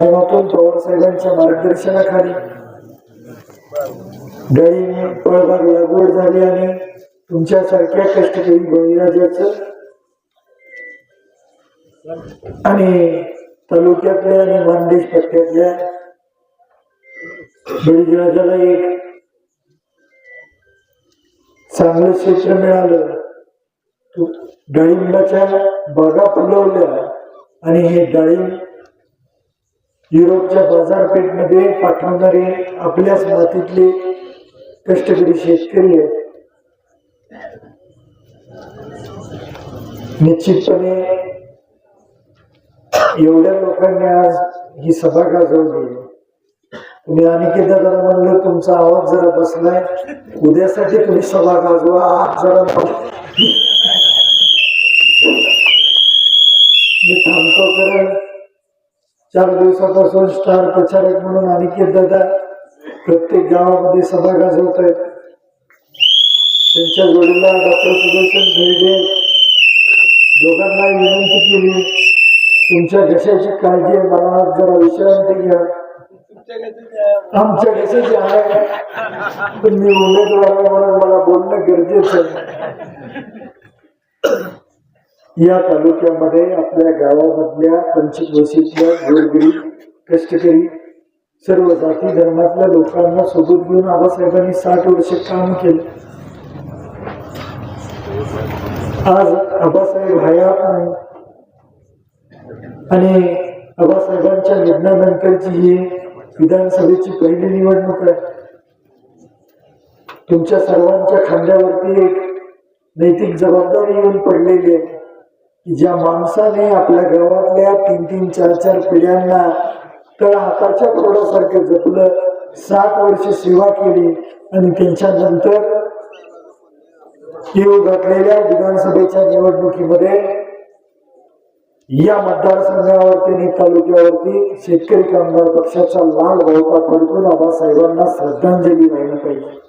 माध्यमातून साहेबांच्या मार्गदर्शनाखाली डाळी फळबाग लागवड झाली आणि तुमच्यासारख्या कष्टकरी बळीराजाच आणि तालुक्यातल्या आणि मानदेश पट्ट्यातल्या बळीराजाला एक चांगलं क्षेत्र मिळालं. डाळिंबाच्या बागा फुलवल्या आणि हे डाळिंब युरोपच्या बाजारपेठमध्ये पाठवणारे आपल्याच मातीतले कष्टकरी शेतकरी आहेत. निश्चितपणे एवढ्या लोकांनी आज ही सभा गाजवली. तुम्ही अनिकेत दादाला म्हणलं तुमचा आवाज जरा बसलाय. उद्यासाठी तुम्ही सभा गाजवा आज जरा चार दिवसापासून स्टार प्रचारक म्हणून अनिकेत दादा प्रत्येक गावामध्ये सभा गाजवत आहेत त्यांच्या जोडीला डॉक्टर सुदर्शन भेडे दोघांना विनंती केली. तुमच्या घशाची काळजी मला जरा विश्रांती घ्या. आमच्या घशाची आहे. पण मी उमेदवार म्हणून मला बोलणं गरजेचं आहे. या तालुक्यामध्ये आपल्या गावामधल्या पंचकोशीतल्या गोरगरी कष्टकरी सर्व जाती धर्मातल्या लोकांना सोबत घेऊन आबासाहेबांनी साठ वर्ष काम केलं. आज आबासाहेब हयात नाही आणि आबासाहेबांच्या निधनानंतरची ही विधानसभेची पहिली निवडणूक आहे. तुमच्या सर्वांच्या खांद्यावरती एक नैतिक जबाबदारी येऊन पडलेली आहे. ज्या माणसाने आपल्या गावातल्या तीन तीन चार चार पिढ्यांना तळ हाताच्या कोडासारखं जपलं सात वर्ष सेवा केली आणि त्यांच्या नंतर येऊ घातलेल्या विधानसभेच्या निवडणुकीमध्ये या मतदारसंघावर त्यांनी तालुक्यावरती शेतकरी कामगार पक्षाचा लाल वळपा फडकून आबासाहेबांना श्रद्धांजली व्हायला पाहिजे.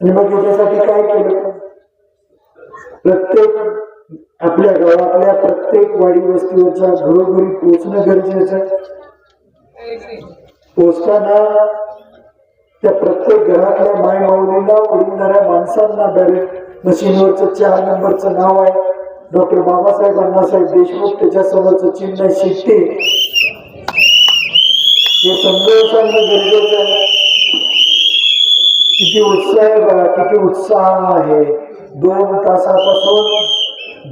आणि मग याच्यासाठी काय केलं? प्रत्येक आपल्या गावातल्या प्रत्येक वाडी वस्तीवरच्या घरोघरी पोचणं गरजेचं आहे. पोचताना त्या प्रत्येक घरातल्या माय माऊलीला वडीलणाऱ्या माणसांना डायरेक्ट मशीनवरचं चार नंबरचं नाव आहे. डॉक्टर बाबासाहेब अण्णासाहेब देशमुख त्याच्या समोरचं चिन्ह शिकते हे समजावून सांगणं गरजेचं आहे. किती उत्साह आहे बघा किती उत्साह आहे. दोन तासापासून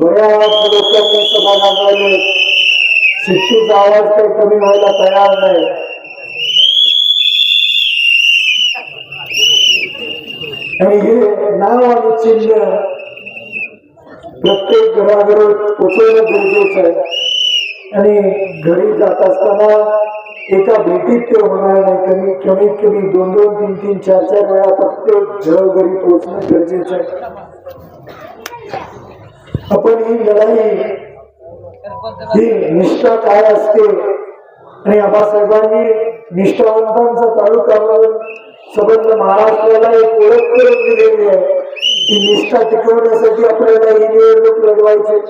बऱ्याच लोकांनी सभा गाजवले शिक्षेचा आवाज काही कमी व्हायला तयार नाही. आणि हे नाव आणि चिन्ह प्रत्येक घराघर पोचवणं गरजेचं आहे. आणि घरी जात असताना एका भेटीत ते होणार नाही कमी कमीत कमी दोन दोन तीन तीन चार चार वेळा प्रत्येक घरोघरी पोचणं गरजेचं आहे. आपण ही लढाई ही निष्ठा काय असते? आणि आबासाहेबांनी निष्ठावंतांचा तालुका म्हणून संबंध महाराष्ट्राला एक ओळख करून दिलेली आहे. ती निष्ठा टिकवण्यासाठी आपल्याला ही निवडणूक लढवायची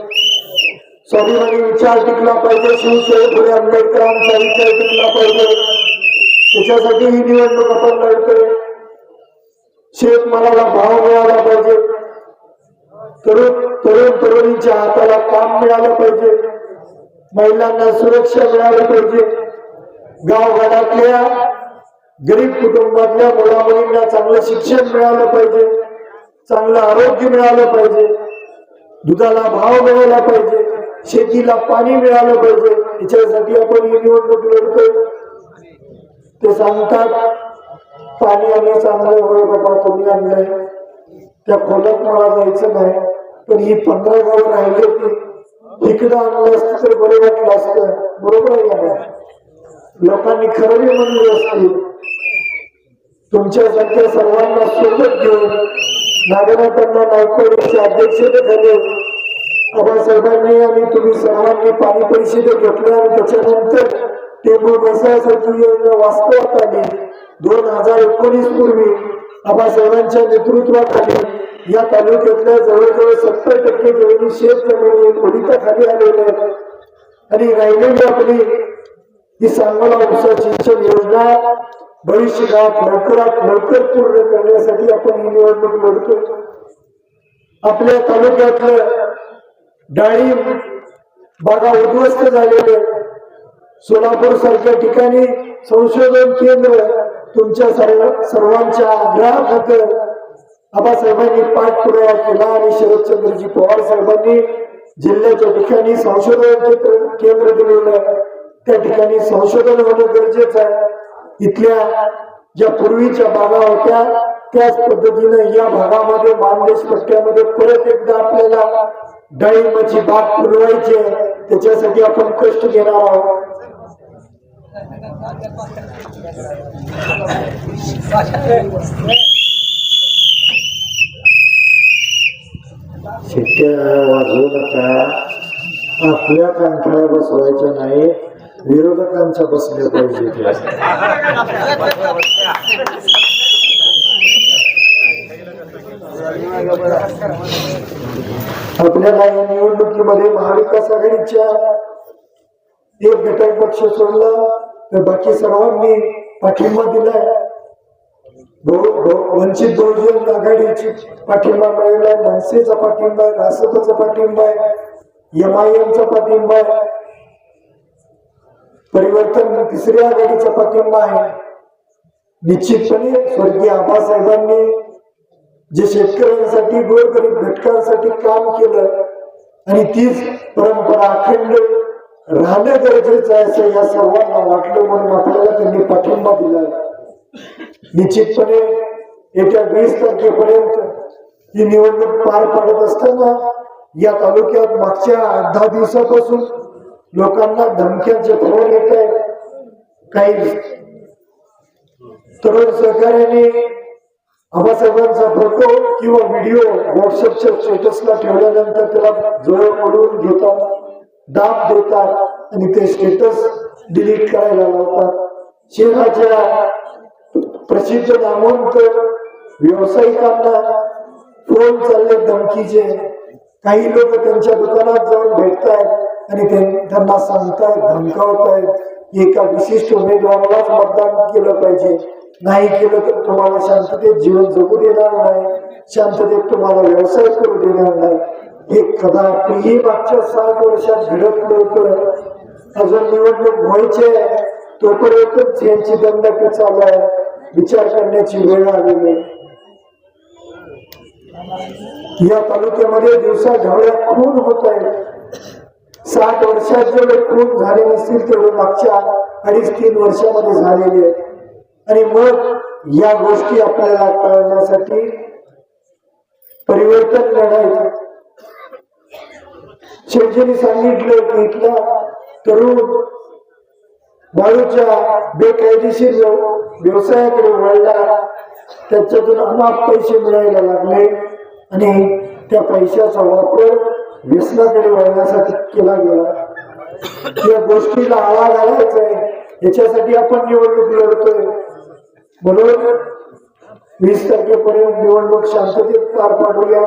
स्वाभिमानी विचार टिकला पाहिजे शिवसेने पुढे आंबेडकरांचा विचार टिकला पाहिजे. त्याच्यासाठी ही निवडणूक आपण लढतोय. शेतमालाला भाव मिळाला पाहिजे. तरुण तरुण तरुणींच्या हाताला काम मिळालं पाहिजे. महिलांना सुरक्षा मिळाली पाहिजे. गावगाडातल्या गरीब कुटुंबातल्या मुलामुलींना चांगलं शिक्षण मिळालं पाहिजे. चांगलं आरोग्य मिळालं पाहिजे. दुधाला भाव मिळाला पाहिजे. शेतीला पाणी मिळालं पाहिजे. याच्यासाठी आपण ही निवडणूक लढतोय. ते सांगतात पाणी आणि चांगलं होय बाबा तुम्ही आणलंय. त्या खोल्यात मला जायचं नाही. पण ही पंधरा गाव राहिले होती. इकडं आणलं असतं तर बरं वाटलं असतं. बरोबर आहे का लोकांनी खरं म्हणली असती. तुमच्यासारख्या सर्वांना सोबत घेऊन नागनाथांना नायकवाडीच्या अध्यक्षतेखाली आबासाहेबांनी आणि तुम्ही सर्वांनी पाणी परिषदेत घेतल्या आणि त्याच्यानंतर टेबल बसायसाठी योजना वास्तवात आली. दोन हजार एकोणीस पूर्वी आबासाहेबांच्या नेतृत्वाखाली या तालुक्यातल्या जवळजवळ सत्तर टक्के जमिनी शेत जमिनी ओलिताखाली आलेल्या आहेत. आणि राहिलेली आपली ही सांगोला उपसा सिंचन योजना भविष्यकाळात लवकरात लवकर पूर्ण करण्यासाठी आपण ही निवडणूक लढतो. आपल्या तालुक्यातलं डाळिंब बागा उद्ध्वस्त झालेले सोलापूर सारख्या ठिकाणी संशोधन केंद्र तुमच्या सर्व सर्वांच्या आग्रहाखातर आबासाहेबांनी पाठपुरावा केला आणि शरदचंद्रजी पवार साहेबांनी जिल्ह्याच्या ठिकाणी संशोधन केंद्र दिलेलं आहे. त्या ठिकाणी संशोधन होणं गरजेचं आहे. इथल्या ज्या पूर्वीच्या बागा होत्या त्याच पद्धतीनं या भागामध्ये मानदेश पट्ट्यामध्ये परत एकदा आपल्याला डाळिंबाची बाग पुरवायची आहे. त्याच्यासाठी आपण कष्ट घेणार आहोत. शिट्ट्या वाजवू नका. आपल्या कांठाला बसवायच्या नाही विरोधकांच्या बसल्या पाहिजे आपल्याला या निवडणुकीमध्ये महाविकास आघाडीच्या एक घटक पक्ष सोडला तर बाकी सर्वांनी पाठिंबा दिलाय. वंचित बहुजन आघाडीची पाठिंबा मिळाला मनसेचा पाठिंबा आहे रासपचा पाठिंबा आहे एमआयएमचा पाठिंबा आहे. परिवर्तन तिसऱ्या आघाडीचा पाठिंबा आहे. निश्चितपणे स्वर्गीय आबासाहेबांनी जे शेतकऱ्यांसाठी गोरगरीब घटकांसाठी काम केलं आणि तीच परंपरा अखंड राहणं गरजेचं आहे असं या सर्वांना वाटलं म्हणून आपल्याला त्यांनी पाठिंबा दिला. निश्चितपणे येत्या वीस तारखेपर्यंत ही निवडणूक पार पाडत असताना या तालुक्यात मागच्या आठ दहा दिवसापासून लोकांना धमक्यांचे फोन येत आहेत काही तरुण सहकार्याने आबासाहेबांचा फोटो किंवा व्हिडिओ व्हॉट्सअपच्या स्टेटसला ठेवल्यानंतर त्याला जवळ पडून घेतात. दाब देतात आणि ते स्टेटस डिलीट करायला लावतात. शहराच्या प्रसिद्ध नामवंत व्यावसायिकांना ट्रोल चालले धमकीचे काही लोक त्यांच्या दुकानात जाऊन भेटतायत आणि ते- त्यांना सांगतायत धमकावतायत एका विशिष्ट उमेदवारालाच मतदान केलं पाहिजे. नाही केलं तर तुम्हाला शांततेत जीवन जगू देणार नाही. शांततेत तुम्हाला व्यवसाय करू देणार नाही. हे कदापि मागच्या सात वर्षात घडत नव्हतं. अजून निवडणूक व्हायची आहे तोपर्यंतच यांची दंडक चालू आहे विचार करण्याची वेळ आलेली आहे. या तालुक्यामध्ये दिवसा ढवळ्या खून होत आहे साठ वर्षात जेवढे खून झाले नसतील तेवढे मागच्या अडीच तीन वर्षामध्ये झालेले आहेत. आणि मग या गोष्टी आपल्याला कळण्यासाठी परिवर्तन लढायचं. शेठजींनी सांगितलं की इथला तरुण वाळूच्या बेकायदेशीर व्यवसायाकडे वळला. त्याच्यातून अमाप पैसे मिळायला लागले आणि त्या पैशाचा वापर व्यसनाकडे वळण्यासाठी केला गेला. या गोष्टीला आळा घालायचा आहे याच्यासाठी आपण निवडणूक लढतोय. म्हणून वीस तारखेपर्यंत निवडणूक शांततेत पार पाडूया.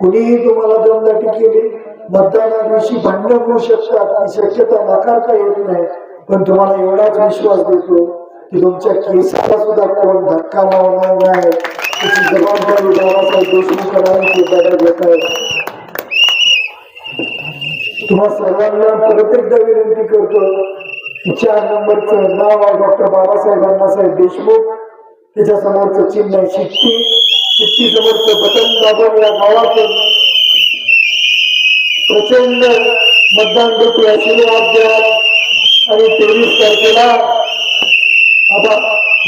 कुणीही तुम्हाला दमदाटी केली मतदाना दिवशी भांडण होऊ शकतात ही शक्यता नाकारता येत नाही. पण तुम्हाला एवढाच विश्वास देतो की तुमच्या केसाला सुद्धा कोण धक्का लावणार नाही. त्याची जबाबदारी बाबासाहेब देशमुखांना घेत आहे तुम्हा सर्वांना परत एकदा विनंती करतो चार नंबरचं नाव आहे डॉक्टर बाबासाहेब अण्णासाहेब देशमुख. त्याच्या समोरचं चिन्ह आहे शिट्टी. शिट्टी समोरचं बटन दाबून या गावातून प्रचंड मतदान करतो आशीर्वाद द्या आणि तेवीस तारखेला आता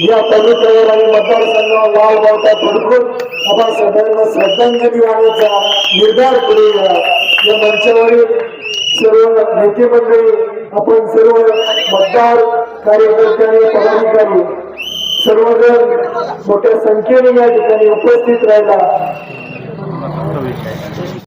या तालुक्यावर आणि मतदारसंघावर लाल बावटा फडकून आपण सगळ्यांना श्रद्धांजली वाहण्याचा निर्धार करूया. या मंचावरील सर्व नेते मंडळी आपण सर्व मतदार कार्यकर्ते आणि पदाधिकारी सर्वजण मोठ्या संख्येने या ठिकाणी उपस्थित राहिला.